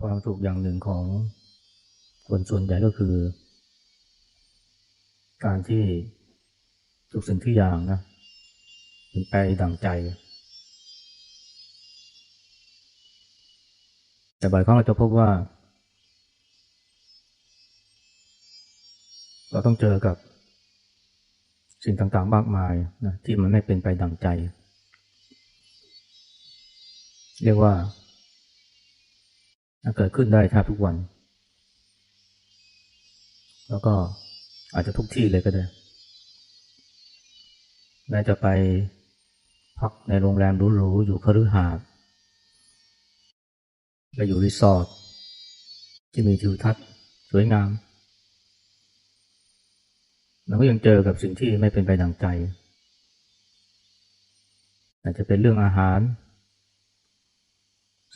ความสุขอย่างหนึ่งของคนส่วนใหญ่ก็คือ การที่ทุกสิ่งทุกอย่างนะเป็นไปดังใจ แต่บ่อยครั้งเราจะพบว่า เราต้องเจอกับสิ่งต่างๆมากมายนะที่มันไม่เป็นไปดังใจ เรียกว่า เกิดขึ้นได้แทบทุกวัน แล้วก็อาจจะทุกที่เลยก็ได้แม้จะไปพักในโรงแรมหรูๆอยู่คฤหาสน์ไปอยู่รีสอร์ทที่มีทิวทัศน์สวยงามเราก็ยังเจอกับสิ่งที่ไม่เป็นไปดังใจ อาจจะเป็นเรื่องอาหาร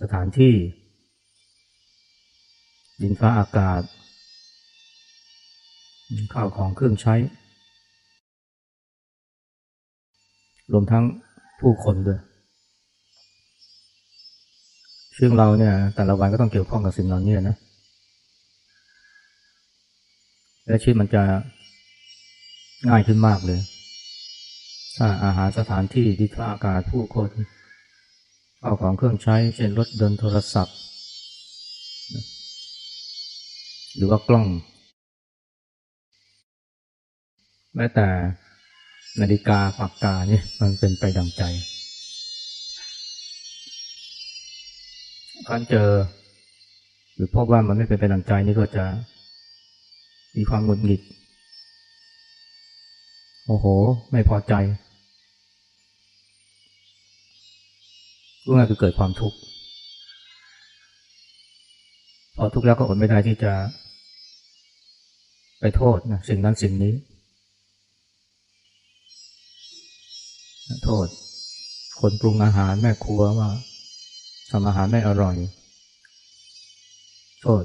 สถานที่ ดินฟ้าอากาศ ข้าวของเครื่องใช้ รวมทั้งผู้คนด้วยซึ่งเราเนี่ยแต่ละวันก็ต้องเกี่ยวข้องกับสิ่งเหล่านี้นะ และชีวิตมันจะง่ายขึ้นมากเลยถ้าอาหารสถานที่ดินฟ้าอากาศผู้คนข้าวของเครื่องใช้ เช่นรถเดินโทรศัพท์ หรือว่ากล้อง แม้แต่นาฬิกาปากกาเนี่ยมันเป็นไปดังใจการเจอ หรือพบว่ามันไม่เป็นไปดังใจนี่ก็จะมีความหงุดหงิด โอ้โห ไม่พอใจก็ง่ายคือเกิดความทุกข์พอทุกข์แล้วก็อดไม่ได้ที่จะ ไปโทษนะสิ่งนั้นสิ่งนี้ โทษ คนปรุงอาหารแม่ครัวว่าทำอาหารไม่อร่อย โทษ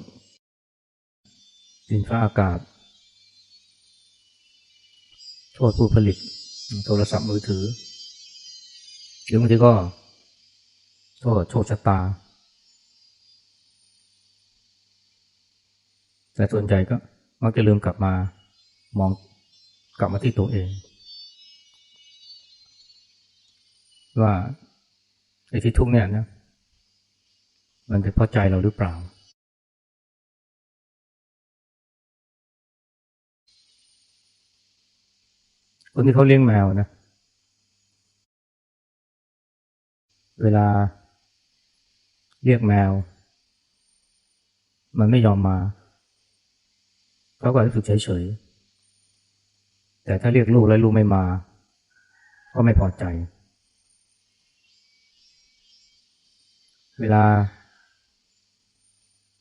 ดินฟ้าอากาศ โทษผู้ผลิต โทรศัพท์มือถือหรือบางทีก็ โทษโชคชะตา แต่ส่วนใหญ่ก็ มักจะลืมกลับมามองกลับมาที่ตัวเอง ว่าไอ้ที่ทุกเนี่ยนะมันเป็นเพราะใจเราหรือเปล่า คนที่เขาเลี้ยงแมวนะ เวลาเรียกแมว มันไม่ยอมมา เขาก็รู้สึกเฉยๆ แต่ถ้าเรียกลูกแล้วลูกไม่มา ก็ไม่พอใจ เวลา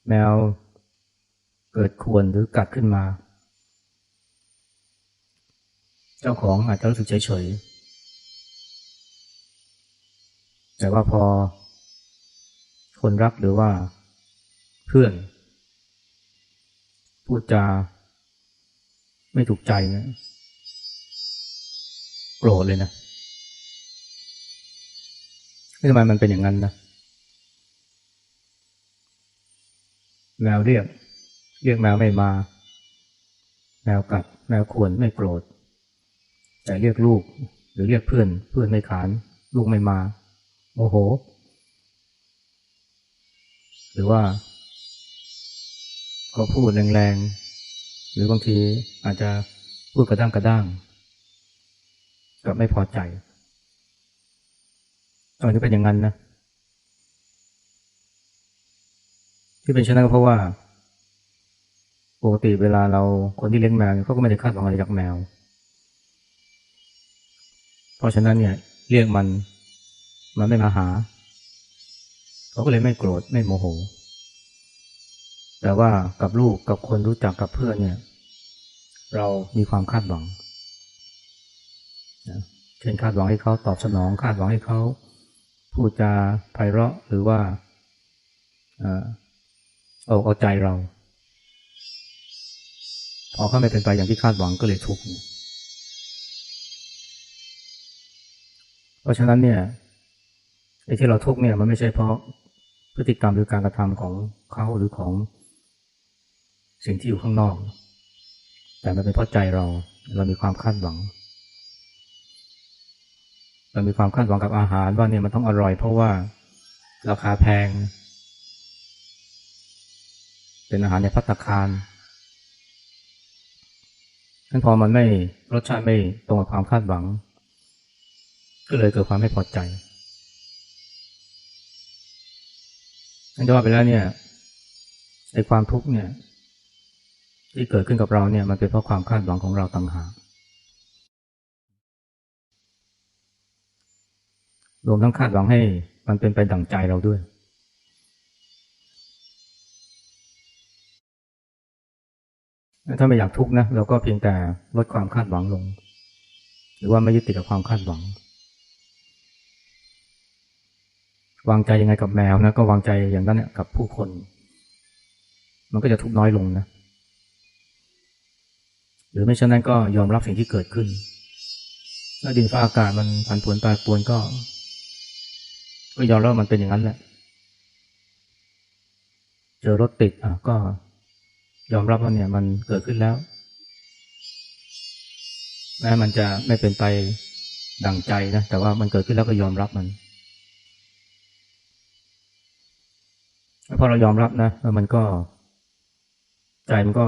แมวเกิดควรหรือกัดขึ้นมา เจ้าของอาจจะรู้สึกเฉยๆ แต่ว่าพอ คนรักหรือว่าเพื่อนพูดจา ไม่ถูกใจเนี่ยโกรธเลยนะทำไมมันเป็นอย่างนั้นนะแมวเรียก เรียกแมวไม่มา แมวกัด แมวควรไม่โกรธ แต่เรียกลูก หรือเรียกเพื่อน เพื่อนไม่ขาน ลูกไม่มา โมโห หรือว่าก็พูดแรงๆ หรือบางทีอาจจะพูดกระด้างกระด้างก็ไม่พอใจตอนนี้เป็นอย่างนั้นนะที่เป็นเช่นนั้นก็เพราะว่าปกติเวลาเราคนที่เลี้ยงแมวเขาก็ไม่ได้คาดหวังอะไรจากแมว เพราะฉะนั้นเนี่ยเรียกมันมันไม่มาหา เขาก็เลยไม่โกรธไม่โมโห แต่ว่ากับลูกกับคนรู้จักกับเพื่อนเนี่ย เรามีความคาดหวังเช่นคาดหวังให้เขาตอบสนอง คาดหวังให้เขาพูดจาไพเราะหรือว่าเอาเอาใจเรา พอเขาไม่เป็นไปอย่างที่คาดหวังก็เลยทุกข์เพราะฉะนั้นเนี่ยไอ้ที่เราทุกข์เนี่ยมันไม่ใช่เพราะพฤติกรรมหรือการกระทำของเขาหรือของ สิ่งที่อยู่ข้างนอก แต่มันเป็นเพราะใจเรา เรามีความคาดหวัง เรามีความคาดหวังกับอาหารว่าเนี่ยมันต้องอร่อย เพราะว่าราคาแพง เป็นอาหารในพัตคารนั้นพอมันไม่รสชาติไม่ตรงกับความคาดหวัง ก็เลยเกิดความไม่พอใจนั่นจะว่าไปแล้วเนี่ยไอ้ความทุกข์เนี่ย ที่เกิดขึ้นกับเราเนี่ยมันเป็นเพราะความคาดหวังของเราต่างหากรวมทั้งคาดหวังให้มันเป็นไปดั่งใจเราด้วย ถ้าไม่อยากทุกข์นะเราก็เพียงแต่ลดความคาดหวังลง หรือว่าไม่ยึดติดกับความคาดหวัง วางใจยังไงกับแมวนะก็วางใจอย่างนั้นเนี่ยกับผู้คน มันก็จะทุกน้อยลงนะ หรือไม่เช่นนั้นก็ยอมรับสิ่งที่เกิดขึ้นถ้าดินฟ้าอากาศมันผันผวนแปรปรวนก็ ก็ยอมรับมันเป็นอย่างนั้นแหละ เจอรถติดอะก็ยอมรับว่าเนี่ยมันเกิดขึ้นแล้วแม้มันจะไม่เป็นไปดังใจนะแต่ว่ามันเกิดขึ้นแล้วก็ยอมรับมันพอเรายอมรับนะมันก็ ใจมันก็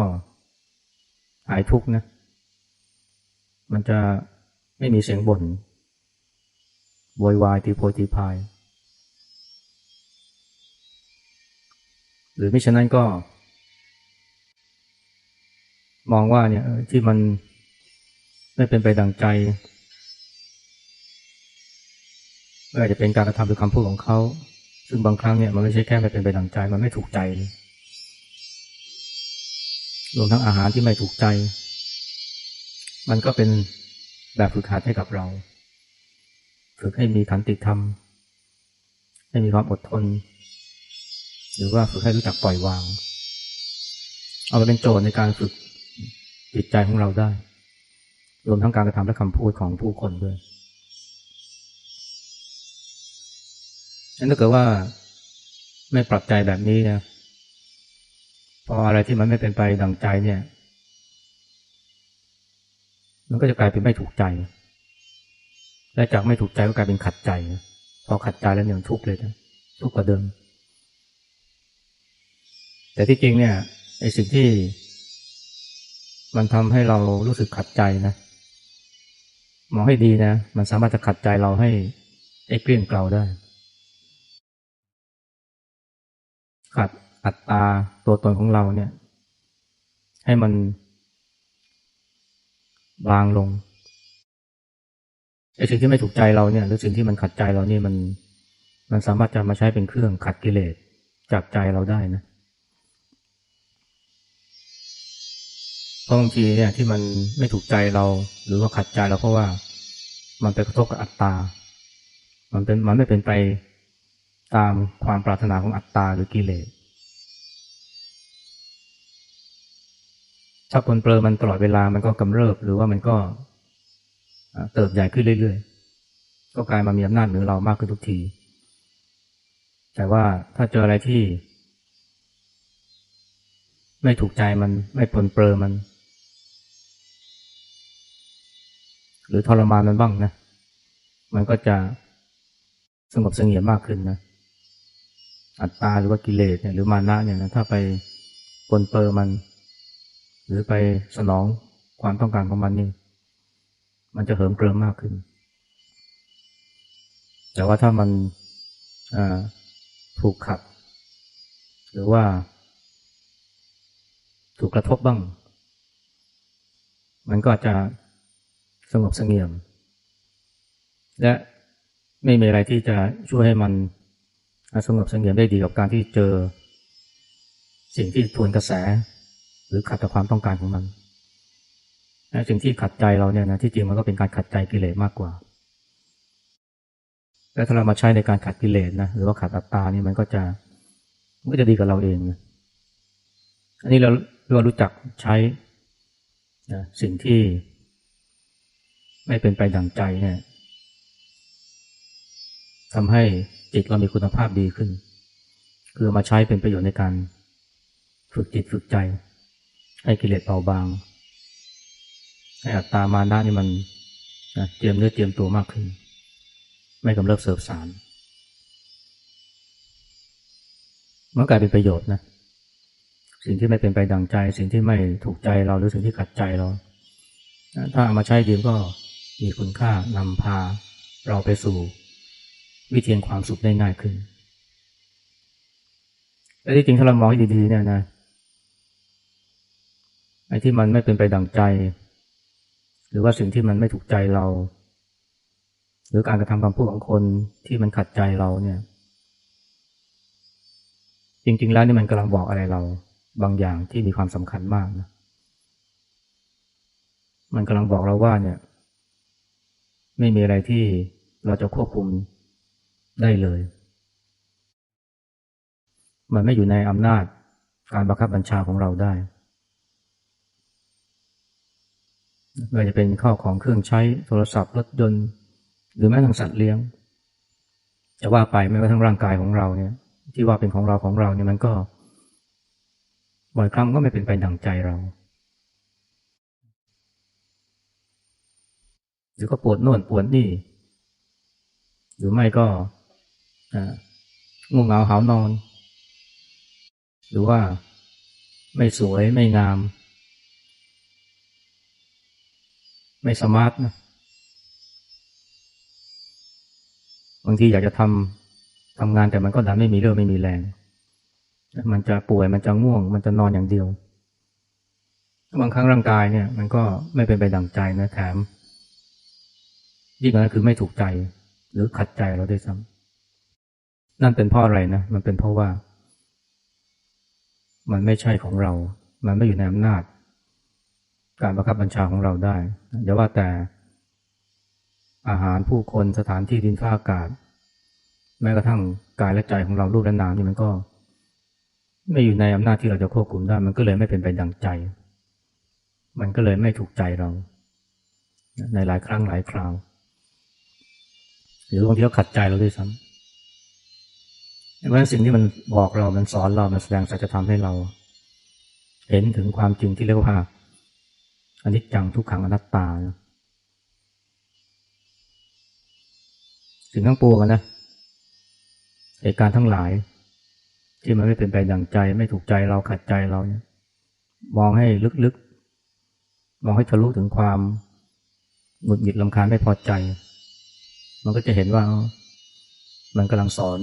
หายทุกข์นะ มันจะไม่มีเสียงบน่นโวยวายตีโพตีพาย หรือไม่ฉะนั้นก็ มองว่าเนี่ยที่มันไม่เป็นไปดังใจไม่ว่าจะเป็นการกระทำหรือคำพูดของเขา ซึ่งบางครั้งเนี่ยมันไม่ใช่แค่ไม่เป็นไปดังใจ มันไม่ถูกใจ รวมทั้งอาหารที่ไม่ถูกใจ มันก็เป็นแบบฝึกหัดให้กับเรา ฝึกให้มีขันติธรรม ให้มีความอดทน หรือว่าฝึกให้รู้จักปล่อยวาง เอาไปเป็นโจทย์ในการฝึกจิตใจของเราได้ รวมทั้งการกระทำและคำพูดของผู้คนด้วยฉะนั้นถ้าเกิดว่าไม่ปรับใจแบบนี้นะ พออะไรที่มันไม่เป็นไปดังใจเนี่ย มันก็จะกลายเป็นไม่ถูกใจ และจากไม่ถูกใจก็กลายเป็นขัดใจ พอขัดใจแล้วเนี่ยทุกข์เลยนะทุกข์กว่าเดิม แต่ที่จริงเนี่ยไอ้สิ่งที่ มันทำให้เรารู้สึกขัดใจนะมองให้ดีนะ มันสามารถจะขัดใจเราให้ไอ้เกลี้ยงเกลาได้ขัด อัตตาตัวตนของเราเนี่ย ให้มันบางลงไอ้สิ่งที่ไม่ถูกใจเราเนี่ย หรือสิ่งที่มันขัดใจเรานี่มันมันสามารถจะมาใช้เป็นเครื่องขัดกิเลสจากใจเราได้นะเพราะบางทีเนี่ยที่มันไม่ถูกใจเรา หรือว่าขัดใจเราเพราะว่า มันไปกระทบกับอัตตา มันเป็นมันไม่เป็นไปตามความปรารถนาของอัตตาหรือกิเลส ถ้าปนเปื้อมันตลอดเวลามันก็กำเริบ หรือว่ามันก็เติบใหญ่ขึ้นเรื่อยๆ ก็กลายมามีอำนาจเหนือเรามากขึ้นทุกที แต่ว่าถ้าเจออะไรที่ ไม่ถูกใจมันไม่ปนเปื้อมัน หรือทรมานมันบ้างนะ มันก็จะสงบเสงี่ยมมากขึ้นนะ อัตตาหรือว่ากิเลสเนี่ยหรือมานะเนี่ยนะถ้าไปปนเปื้อมัน หรือไปสนองความต้องการของมันนี่ มันจะเหิมเกริมมากขึ้น แต่ว่าถ้ามันถูกขัด หรือว่า ถูกกระทบบ้าง มันก็จะสงบเสงี่ยม และไม่มีอะไรที่จะช่วยให้มันสงบสงเงียมได้ดีกับการที่เจอ สิ่งที่ทวนกระแส รือขัดกับความต้องการของมันสิ่งที่ขัดใจเราเนี่ยนะที่จริงมันก็เป็นการขัดใจกิเลสมากกว่า และถ้าเรามาใช้ในการขัดกิเลสนะหรือว่าขัดอัตตานี่มันก็จะมันก็จะดีกับเราเองนะอันนี้เราเรารู้จักใช้นะสิ่งที่ ไม่เป็นไปดังใจเนี่ยทำให้จิตเรามีคุณภาพดีขึ้น คือมาใช้เป็นประโยชน์ในการฝึกจิตฝึกใจ ให้กิเลสเบาบางให้อัตตามานะนี่มันเตรียมเนื้อเตรียมตัวมากขึ้น ไม่กำเริบเสบสารมันกลายเป็นประโยชน์นะ สิ่งที่ไม่เป็นไปดังใจ สิ่งที่ไม่ถูกใจเราหรือสิ่งที่ขัดใจเรา ถ้าเอามาใช้ดีก็มีคุณค่านำพา เราไปสู่ วิธีความสุขได้ง่ายขึ้นแต่ที่จริงถ้าเรามองให้ดีๆเนี่ยนะ ไอ้ที่มันไม่เป็นไปดังใจ หรือว่าสิ่งที่มันไม่ถูกใจเรา หรือการกระทำคำพูดของคนที่มันขัดใจเราเนี่ย จริง ๆ แล้วนี่มันกำลังบอกอะไรเรา บางอย่างที่มีความสำคัญมากนะมันกำลังบอกเราว่าเนี่ย ไม่มีอะไรที่เราจะควบคุมได้เลย มันไม่อยู่ในอำนาจการบังคับบัญชาของเราได้ ไม่ว่าจะเป็นข้าวของเครื่องใช้โทรศัพท์รถยนต์ หรือแม้ทั้งสัตว์เลี้ยง จะว่าไปไม่ว่าทั้งร่างกายของเราเนี่ย ที่ว่าเป็นของเราของเราเนี่ยมันก็ บ่อยครั้งก็ไม่เป็นไปดังใจเรา หรือก็ปวดโน่นปวดนี่ หรือไม่ก็ง่วงเหงาหานอน หรือว่าไม่สวยไม่งาม ไม่สมาร์ทนะบางทีอยากจะทำทำงานแต่มันก็ดันไม่มีเรื่องไม่มีแรง มันจะป่วยมันจะง่วง มันจะนอนอย่างเดียว บางครั้งร่างกายเนี่ย มันก็ไม่เป็นไปดังใจนะแถมยิ่งกว่านั้นคือไม่ถูกใจ หรือขัดใจเราด้วยซ้ำนั่นเป็นเพราะอะไรนะมันเป็นเพราะว่า มันไม่ใช่ของเรา มันไม่อยู่ในอำนาจ การบังคับบัญชาของเราได้อย่าว่าแต่อาหารผู้คนสถานที่ดินฟ้าอากาศ แม้กระทั่งกายและใจของเรารูปและนามนี่มันก็ ไม่อยู่ในอำนาจที่เราจะควบคุมได้ มันก็เลยไม่เป็นไปดังใจ มันก็เลยไม่ถูกใจเรา ในหลายครั้งหลายคราว หรือบางทีก็ขัดใจเราด้วยซ้ำเพราะฉะนั้นสิ่งที่มันบอกเรามันสอนเรามันแสดงสัจธรรมให้เรา เห็นถึงความจริงที่เรียกว่า อนิจจังทุกขังอนัตตาสิ่งทั้งปวงนะเหตุการณ์ทั้งหลาย ที่มันไม่เป็นไปดังใจ ไม่ถูกใจเราขัดใจเราเนี่ยมองให้ลึกๆ มองให้ทะลุถึงความหงุดหงิดลำคาญไม่พอใจ มันก็จะเห็นว่ามันกำลังสอน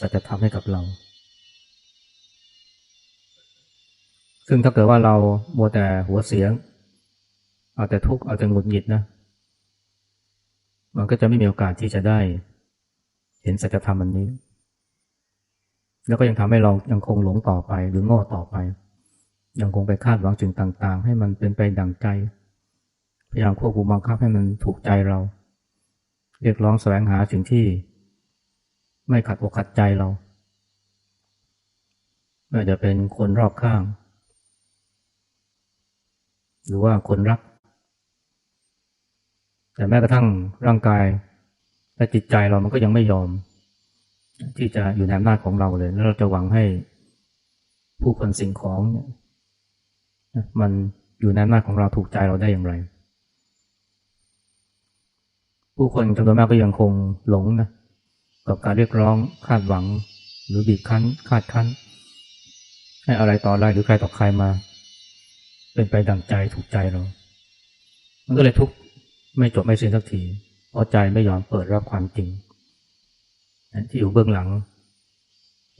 สัจธรรมให้กับเรา ซึ่งถ้าเกิดว่าเราโมแต่หัวเสียง เอาแต่ทุกข์เอาแต่หงุดหงิดนะ มันก็จะไม่มีโอกาสที่จะได้ เห็นสัจธรรมอันนี้ แล้วก็ยังทำให้เรายังคงหลงต่อไปหรือโง่ต่อไป ยังคงไปคาดหวังสิ่งต่างๆ ให้มันเป็นไปดังใจ พยายามควบคุมบังคับให้มันถูกใจเรา เรียกร้องแสวงหาสิ่งที่ ไม่ขัดอกขัดใจเราไม่ว่าจะเป็นคนรอบข้าง หรือว่าคนรัก แต่แม้กระทั่งร่างกายและจิตใจเรามันก็ยังไม่ยอม ที่จะอยู่ในอำนาจของเราเลย แล้วเราจะหวังให้ผู้คนสิ่งของเนี่ยมันอยู่ในอำนาจของเราถูกใจเราได้อย่างไร ผู้คนจำนวนมากก็ยังคงหลงนะกับการเรียกร้องคาดหวัง หรือบีบคั้น คาดคั้น ให้อะไรต่ออะไรหรือใครต่อใครมา เป็นไปดังใจถูกใจเรา มันก็เลยทุกข์ ไม่จบไม่สิ้นสักทีเพราะใจไม่ยอมเปิดรับความจริง ที่อยู่เบื้องหลัง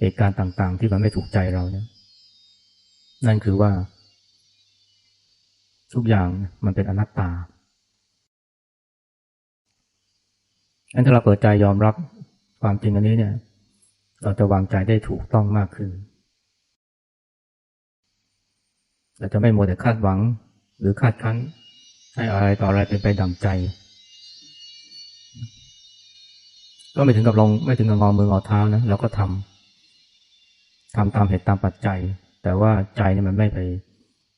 เหตุการณ์ต่าง ๆ ที่มันไม่ถูกใจเราเนี่ยนั่นคือว่า ทุกอย่างมันเป็นอนัตตางั้นถ้าเราเปิดใจยอมรับความจริงอันนี้เนี่ย เราจะวางใจได้ถูกต้องมากขึ้นเราจะไม่โมแต่คาดหวังหรือคาดคั้น ให้อะไรต่ออะไรเป็นไปดังใจ ก็ไม่ถึงกับลงไม่ถึงกับงอมืองอเท้านะเราก็ทำทำตามเหตุตามปัจจัย แต่ว่าใจเนี่ยมันไม่ไป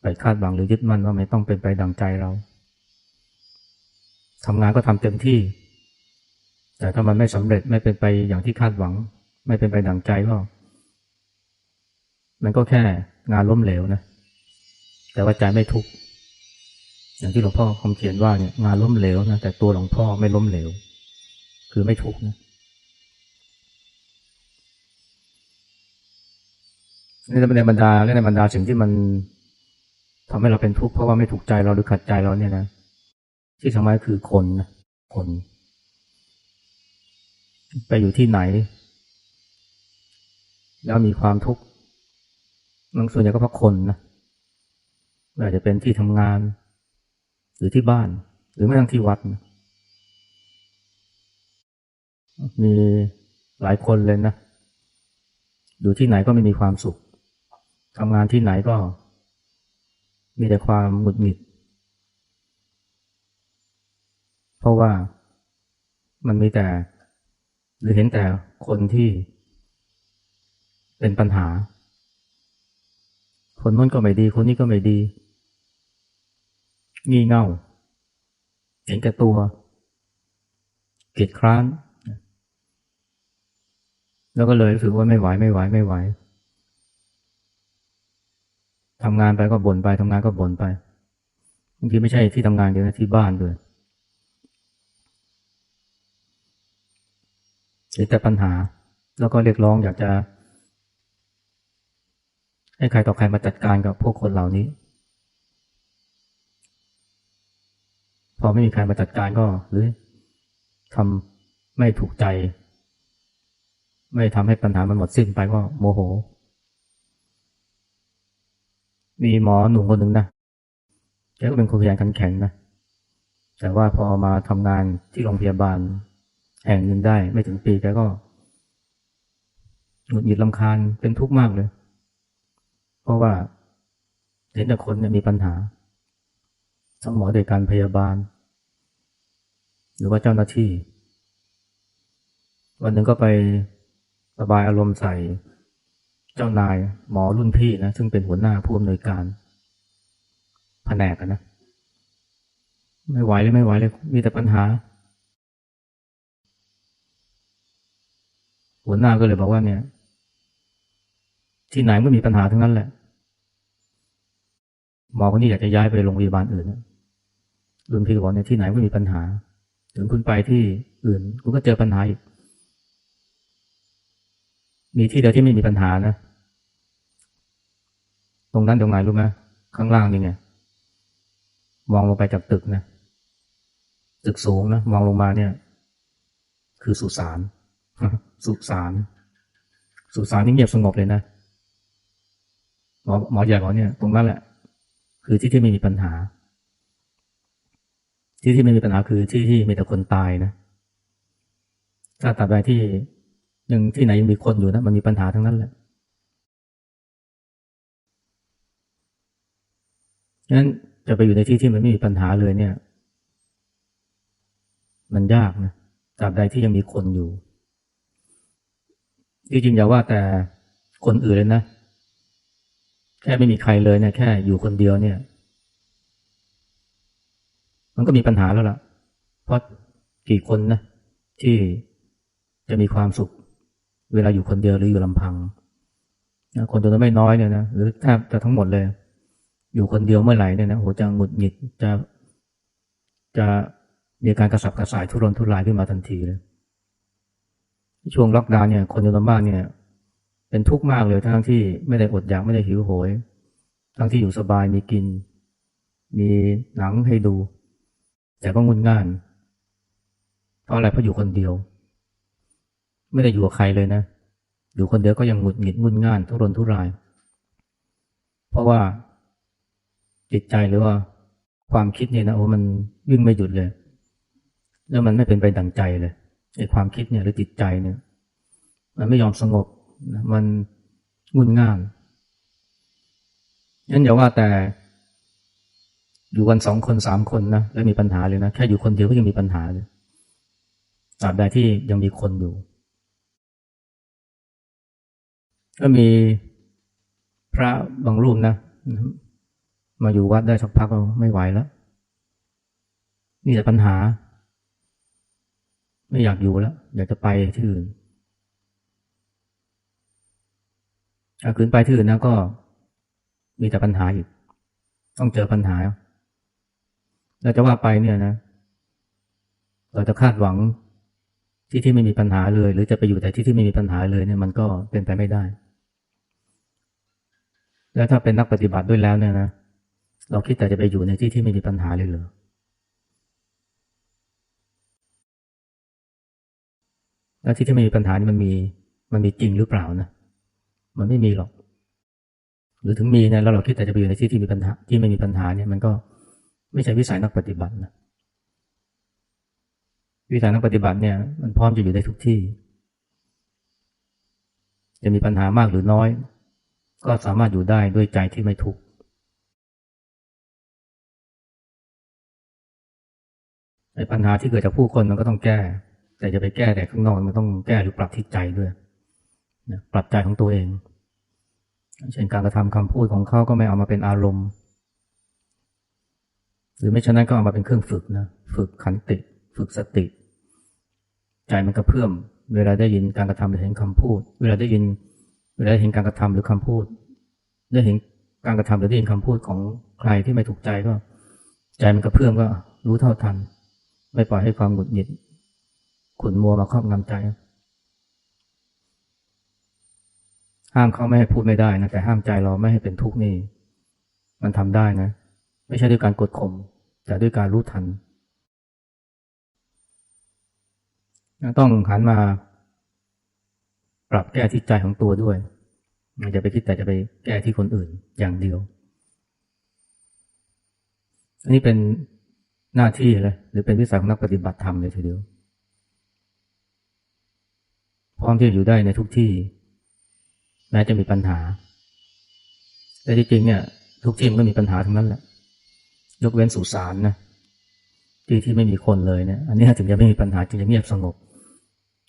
ไปคาดหวังหรือยึดมั่นว่าไม่ต้องเป็นไปดังใจเราทำงานก็ทำเต็มที่ แต่ถ้ามันไม่สำเร็จไม่เป็นไปอย่างที่คาดหวัง ไม่เป็นไปดังใจก็มันก็แค่งานล้มเหลวนะ แต่ว่าใจไม่ทุกข์ อย่างที่หลวงพ่อคำเขียนว่าเนี่ยงานล้มเหลวนะแต่ตัวหลวงพ่อไม่ล้มเหลว คือไม่ทุกข์นะนี่ในบรรดาและในบรรดาสิ่งที่มันทำให้เราเป็นทุกข์เพราะว่าไม่ถูกใจเราหรือขัดใจเราเนี่ยนะที่สำคัญคือคนนะคน ไปอยู่ที่ไหน แล้วมีความทุกข์บางส่วนใหญ่ก็เพราะคนนะอาจจะเป็นที่ทำงาน หรือที่บ้าน หรือแม้กระทั่งที่วัดนะมีหลายคนเลยนะ อยู่ที่ไหนก็ไม่มีความสุขทำงานที่ไหนก็ มีแต่ความหงุดหงิด เพราะว่ามันมีแต่ หรือเห็นแต่คนที่เป็นปัญหา คนนู้นก็ไม่ดี คนนี้ก็ไม่ดี งี่เง่า เห็นแก่ตัวเกียดคร้าน แล้วก็เลยรู้สึกว่าไม่ไหวไม่ไหวไม่ไหวทำงานไปก็บ่นไปทำงานก็บ่นไปบางทีไม่ใช่ที่ทำงานเดียวนะที่บ้านด้วยหรือแต่ปัญหา แล้วก็เรียกร้องอยากจะ ให้ใครต่อใครมาจัดการกับพวกคนเหล่านี้ พอไม่มีใครมาจัดการก็หรือทำไม่ถูกใจ ไม่ทำให้ปัญหามันหมดสิ้นไปก็โมโห มีหมอหนุ่มคนหนึ่งนะแกก็เป็นคนขยันขันแข็งนะแต่ว่าพอมาทำงานที่โรงพยาบาล แห่งหนึ่งได้ไม่ถึงปีแกก็หงุดหงิดลำคาญเป็นทุกข์มากเลย เพราะว่าเห็นแต่คนเนี่ยมีปัญหา ทั้งหมอเด็กการพยาบาล หรือว่าเจ้าหน้าที่ วันหนึ่งก็ไประบายอารมณ์ใส่เจ้านายหมอรุ่นพี่นะ ซึ่งเป็นหัวหน้าผู้อำนวยการแผนกนะไม่ไหวเลยไม่ไหวเลยมีแต่ปัญหา หัวหน้าก็เลยบอกว่าเนี่ย ที่ไหนก็มีปัญหาทั้งนั้นแหละหมอคนนี้อยากจะย้ายไปโรงพยาบาลอื่นนะ รุ่นพี่บอกเนี่ยที่ไหนก็มีปัญหา ถึงคุณไปที่อื่นคุณก็เจอปัญหาอีก มีที่เดียวที่ไม่มีปัญหานะ ตรงนั้นตรงไหนรู้ไหมข้างล่างนี่ไงมองลงไปจากตึกนะตึกสูงนะมองลงมาเนี่ย คือสุสานสุสานสุสานที่เงียบสงบเลยนะหมอหมอใหญ่บอกเนี่ย ตรงนั้นแหละ คือที่ที่ไม่มีปัญหา ที่ที่ไม่มีปัญหาคือที่ที่มีแต่คนตายนะถ้าตัดไปที่ยังที่ไหนยังมีคนอยู่นะมันมีปัญหาทั้งนั้นแหละงั้นจะไปอยู่ในที่ที่มันไม่มีปัญหาเลยเนี่ย มันยากนะตราบใดที่ยังมีคนอยู่ที่จริงอย่าว่าแต่คนอื่นเลยนะ แค่ไม่มีใครเลยเนี่ยแค่อยู่คนเดียวเนี่ย มันก็มีปัญหาแล้วล่ะ เพราะกี่คนนะที่จะมีความสุข เวลาอยู่คนเดียวหรืออยู่ลำพังคนตัวนไม่น้อยเนี่ยนะหรือแทบจะทั้งหมดเลย อยู่คนเดียวเมื่อไหร่เนี่ยนะโหจะหงุดหงิดจะจะมีการกระสับกระส่ายทุรนทุรายขึ้นมาทันทีเลยช่วงล็อกดาวน์เนี่ย คนจำนวนมากเนี่ย เป็นทุกข์มากเลยทั้งที่ไม่ได้อดอยากไม่ได้หิวโหย ทั้งที่อยู่สบายมีกิน มีหนังให้ดู แต่ก็งุนง่าน เพราะอะไรเพราะอยู่คนเดียว ไม่ได้อยู่กับใครเลยนะ อยู่คนเดียวก็ยังหงุดหงิดงุนง่าน ทุรนทุราย เพราะว่าจิตใจหรือว่า ความคิดเนี่ยนะโอ้มันวิ่งไม่หยุดเลย แล้วมันไม่เป็นไปดังใจเลยไอ้ความคิดเนี่ยหรือจิตใจเนี่ย มันไม่ยอมสงบมันงุนง่านงั้นอย่าว่าแต่ อยู่กันสองคนสามคนนะแล้วมีปัญหาเลยนะแค่อยู่คนเดียวก็ยังมีปัญหาเลยตราบใดที่ยังมีคนอยู่ ก็มีพระบางรูปนะ มาอยู่วัดได้สักพักเราไม่ไหวแล้วนี่แต่ปัญหา ไม่อยากอยู่แล้ว อยากจะไปที่อื่นถ้าขืนไปที่อื่นนะก็มีแต่ปัญหาอีก ต้องเจอปัญหา เราจะว่าไปเนี่ยนะ เราจะคาดหวังที่ที่ไม่มีปัญหาเลย หรือจะไปอยู่แต่ที่ที่ไม่มีปัญหาเลยเนี่ยมันก็เป็นไปไม่ได้ แล้วถ้าเป็นนักปฏิบัติด้วยแล้วเนี่ยนะเราคิดแต่จะไปอยู่ในที่ที่ไม่มีปัญหาเลยเหรอแล้วที่ที่ไม่มีปัญหานี่มันมี มันมีจริงหรือเปล่านะมันไม่มีหรอก หรือถึงมีเนี่ยแล้วเราคิดแต่จะไปอยู่ในที่ที่มีปัญหาที่ไม่มีปัญหาเนี่ยมันก็ ไม่ใช่วิสัยนักปฏิบัตินะวิสัยนักปฏิบัติเนี่ย มันพร้อมจะอยู่ได้ทุกที่ จะมีปัญหามากหรือน้อย ก็สามารถอยู่ได้ด้วยใจที่ไม่ทุกข์ไอ้ปัญหาที่เกิดจากผู้คนมันก็ต้องแก้ แต่จะไปแก้แต่ข้างนอกมันต้องแก้หรือปรับที่ใจด้วยปรับใจของตัวเอง เช่นการกระทำคำพูดของเขาก็ไม่เอามาเป็นอารมณ์ หรือไม่ฉะนั้นก็เอามาเป็นเครื่องฝึกนะ ฝึกขันติ ฝึกสติ ใจมันกระเพื่อม เวลาได้ยินการกระทำหรือเห็นคำพูด เวลาได้ยิน เวลาเห็นการกระทำหรือคำพูด ได้เห็นการกระทำหรือได้ยินคำพูดของใครที่ไม่ถูกใจก็ ใจมันกระเพื่อมก็รู้เท่าทัน ไม่ปล่อยให้ความหงุดหงิด ขุนมัวมาครอบงำใจ ห้ามเขาไม่ให้พูดไม่ได้นะแต่ห้ามใจเราไม่ให้เป็นทุกข์นี่ มันทำได้นะ ไม่ใช่ด้วยการกดข่มแต่ด้วยการรู้ทัน ต้องหันมาปรับแก้ที่ใจของตัวด้วยอย่าไปคิดแต่จะไปแก้ที่คนอื่นอย่างเดียว อันนี้เป็นหน้าที่เลยหรือเป็นวิสัยของนักปฏิบัติธรรมเลยทีเดียว พร้อมที่จะอยู่ได้ในทุกที่ แม้จะมีปัญหา แต่ที่จริงเนี่ย ทุกที่มันก็มีปัญหาทั้งนั้นแหละ ยกเว้นสุสานนะที่ที่ไม่มีคนเลยเนี่ยอันนี้ถึงจะไม่มีปัญหาจึงจะเงียบสงบ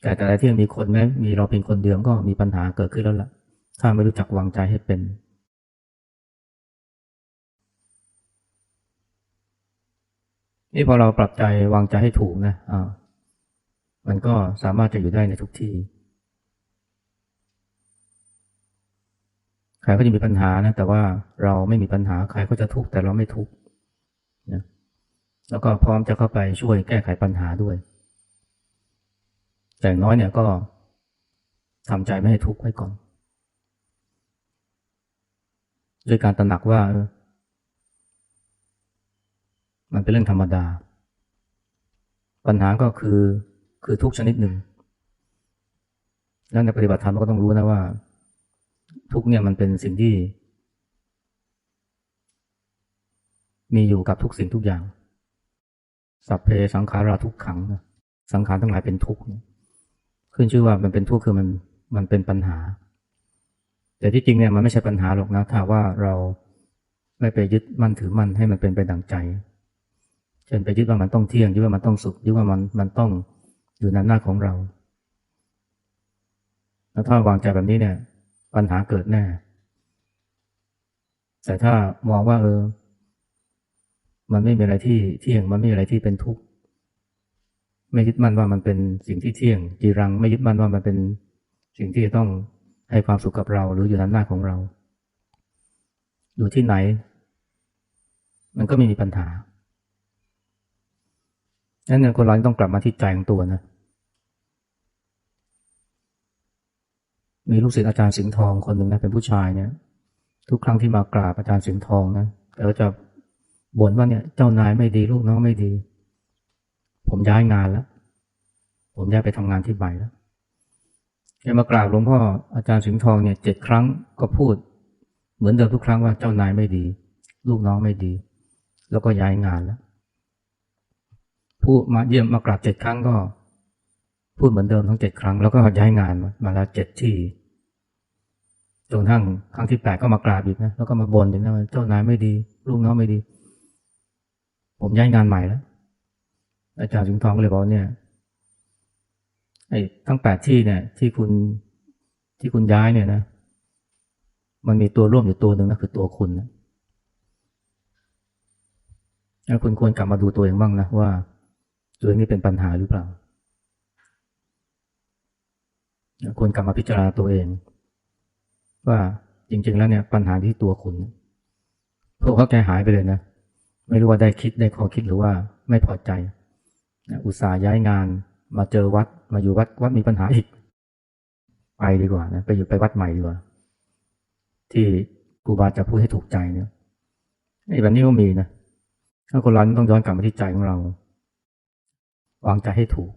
แต่แต่ที่มีคนแม้มีเราเป็นคนเดียวก็มีปัญหาเกิดขึ้นแล้วล่ะ ถ้าไม่รู้จักวางใจให้เป็น นี่พอเราปรับใจวางใจให้ถูกนะอ่ามันก็สามารถจะอยู่ได้ในทุกที่ใครก็จะมีปัญหานะแต่ว่าเราไม่มีปัญหาใครก็จะทุกข์แต่เราไม่ทุกข์ แล้วก็พร้อมจะเข้าไปช่วยแก้ไขปัญหาด้วย แต่น้อยเนี่ยก็ทำใจไม่ให้ทุกข์ไว้ก่อน ด้วยการตระหนักว่า มันเป็นเรื่องธรรมดา ปัญหาก็คือคือทุกชนิดหนึ่ง แล้วในปฏิบัติธรรมก็ต้องรู้นะว่า ทุกเนี่ยมันเป็นสิ่งที่ มีอยู่กับทุกสิ่งทุกอย่าง สัพเพสังขาราทุกขังสังขารทั้งหลายเป็นทุกข์ขึ้นชื่อว่ามันเป็นทุกข์คือมันมันเป็นปัญหา แต่ที่จริงเนี่ยมันไม่ใช่ปัญหาหรอกนะถ้าว่าเราไม่ไปยึดมั่นถือมั่นให้มันเป็นไปดังใจเช่นไปยึดว่ามันต้องเที่ยงยึดว่ามันต้องสุขยึดว่ามันมันต้องอยู่ในหน้าของเรา แล้วถ้าวางใจแบบนี้เนี่ย ปัญหาเกิดแน่ แต่ถ้ามองว่าเออ มันไม่มีอะไรที่เที่ยง มันไม่มีอะไรที่เป็นทุกข์ ไม่ยึดมั่นว่ามันเป็นสิ่งที่เที่ยง จีรัง ไม่ยึดมั่นว่ามันเป็นสิ่งที่จะต้องให้ความสุขกับเรา หรืออยู่ในหน้าของเรา อยู่ที่ไหน มันก็ไม่มีปัญหาดังนั้นคนเราต้องกลับมาที่ใจของตัวนะ มีลูกศิษย์อาจารย์สิงห์ทองคนหนึ่งนะเป็นผู้ชายเนี่ย ทุกครั้งที่มากราบอาจารย์สิงห์ทองนะเขาจะ บ่นว่าเนี่ยเจ้านายไม่ดีลูกน้องไม่ดี ผมย้ายงานแล้ว ผมย้ายไปทำงานที่ใหม่แล้วแกมากราบหลวงพ่ออาจารย์สิงห์ทองเนี่ยเจ็ดครั้งก็พูด เหมือนเดิมทุกครั้งว่าเจ้านายไม่ดี ลูกน้องไม่ดี แล้วก็ย้ายงานแล้วผู้มาเยี่ยมมากราบเจ็ดครั้งก็ พูดเหมือนเดิมทั้งเจ็ดครั้ง แล้วก็ย้ายงานมามาแล้วเจ็ดที่จนทั้งครั้งที่แปดก็มากราบอีกนะแล้วก็มาบ่นอีกนะว่าเจ้านายไม่ดี ลูกน้องไม่ดี ผมย้ายงานใหม่แล้ว อาจารย์สิงห์ทองก็เลยบอกเนี่ยไอ้ทั้งแปดที่เนี่ย ที่คุณที่คุณย้ายเนี่ยนะ มันมีตัวร่วมอยู่ตัวหนึ่งนะคือตัวคุณนะคุณควรกลับมาดูตัวเองบ้างนะว่าตัวเองนี่เป็นปัญหาหรือเปล่าควรกลับมาพิจารณาตัวเอง ว่าจริง ๆ แล้วเนี่ยปัญหาที่ตัวคุณพวกเขาแกหายไปเลยนะ ไม่รู้ว่าได้คิดได้ข้อคิดหรือว่าไม่พอใจ อุตส่าห์ย้ายงานมาเจอวัดมาอยู่วัดวัดมีปัญหาอีก ไปดีกว่านะไปอยู่ไปวัดใหม่ดีกว่า ที่ครูบาจะพูดให้ถูกใจเนี่ยไอ้แบบนี้ก็มีนะถ้าคนเราต้องย้อนกลับมาที่ใจของเรา วางใจให้ถูก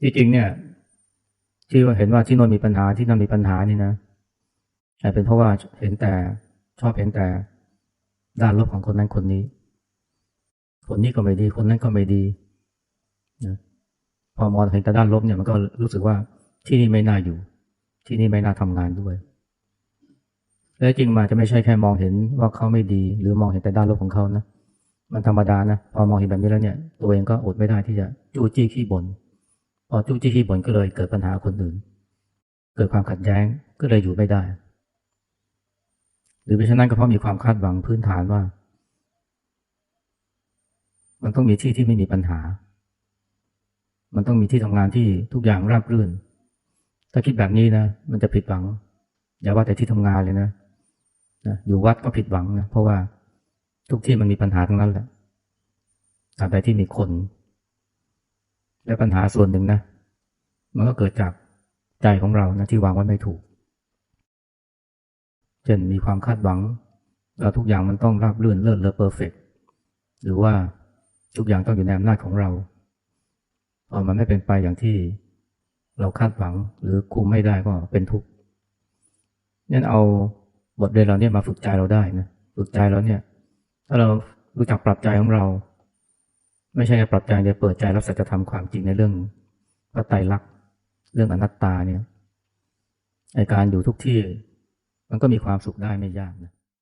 ที่จริงเนี่ยที่ว่าเห็นว่าที่โน่นมีปัญหาที่นั่นมีปัญหานี่นะ แต่เป็นเพราะว่าเห็นแต่ชอบเห็นแต่ด้านลบของคนนั้นคนนี้ คนนี้ก็ไม่ดีคนนั้นก็ไม่ดีนะพอมองเห็นแต่ด้านลบเนี่ยมันก็รู้สึกว่าที่นี่ไม่น่าอยู่ ที่นี่ไม่น่าทำงานด้วย และจริงมาจะไม่ใช่แค่มองเห็นว่าเขาไม่ดี หรือมองเห็นแต่ด้านลบของเขานะมันธรรมดานะพอมองเห็นแบบนี้แล้วเนี่ย ตัวเองก็อดไม่ได้ที่จะจู้จี้ขี้บน่นพอจู้จี้ขี้บ่นก็เลยเกิดปัญหาคนอื่น เกิดความขัดแย้งก็เลยอยู่ไม่ได้ หรือเพราะฉะนั้นก็เพราะมีความคาดหวังพื้นฐานว่า มันต้องมีที่ที่ไม่มีปัญหา มันต้องมีที่ทำงานที่ทุกอย่างราบรื่น ถ้าคิดแบบนี้นะ มันจะผิดหวัง อย่าว่าแต่ที่ทำงานเลยนะนะอยู่วัดก็ผิดหวังนะเพราะว่าทุกที่มันมีปัญหาทั้งนั้นแหละตราบใดที่มีคน และปัญหาส่วนหนึ่งนะ มันก็เกิดจากใจของเรานะที่วางไว้ไม่ถูก เช่นมีความคาดหวังว่าทุกอย่างมันต้องราบรื่นเลิศเลอเพอร์เฟกหรือว่าทุกอย่างต้องอยู่ในอำนาจของเราพอมันไม่เป็นไปอย่างที่เราคาดหวังหรือคุมไม่ได้ก็เป็นทุกข์นั่นเอาบทเรียนเราเนี่ยมาฝึกใจเราได้นะฝึกใจเราเนี่ย ถ้าเรารู้จักปรับใจของเรา ไม่ใช่ปรับใจจะเปิดใจรับสัจธรรมความจริงในเรื่องพระไตรลักษณ์เรื่องอนัตตาเนี่ยในการอยู่ทุกที่ มันก็มีความสุขได้ไม่ยากนะ